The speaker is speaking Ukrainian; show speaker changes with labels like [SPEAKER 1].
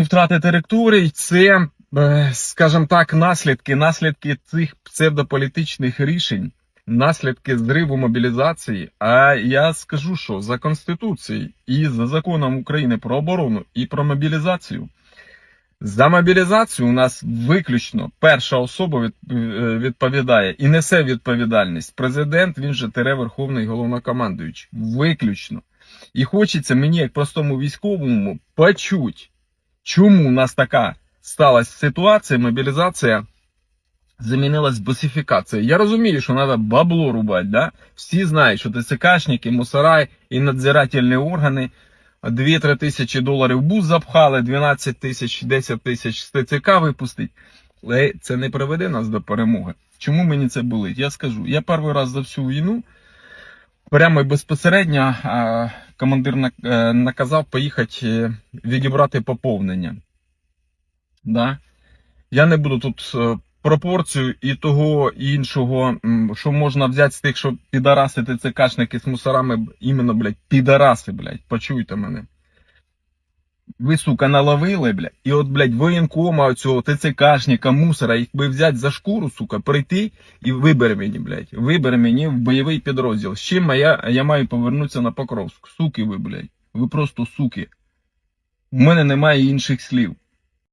[SPEAKER 1] Масштабні втрати територій це, е, скажімо так, наслідки, наслідки цих псевдополітичних рішень, наслідки зриву мобілізації. А я скажу, що за Конституцією і за законом України про оборону і про мобілізацію. За мобілізацію у нас виключно перша особа е, відповідає і несе відповідальність. Президент, він же тере Верховний головнокомандуючий. Виключно. І хочеться мені, як простому військовому, почуть, чому у нас така сталася ситуація, мобілізація замінилась босифікацією. Я розумію, що треба бабло рубати, да? Всі знають, що ТЦКшники, мусора і надзирательні органи 2-3 тисячі доларів бус запхали, 12 тисяч, 10 тисяч з ТЦК випустить. Але це не приведе нас до перемоги. Чому мені це болить? Я скажу. Я перший раз за всю війну прямо і безпосередньо командир е, наказав поїхати е, відібрати поповнення. Да? Я не буду тут е, пропорцію і того і іншого, що можна взяти з тих, що підараси ТЦКшники з мусорами, іменно, блядь, підараси, блядь, почуйте мене. Ви, сука, наловили, блядь, і от, блядь, воєнкома оцього ТЦКшника, мусора, їх би взяти за шкуру, сука, прийти і вибери мені, блядь, вибери мені в бойовий підрозділ. З чим я, я маю повернутися на Покровськ. Суки ви, блядь. Ви просто суки. У мене немає інших слів.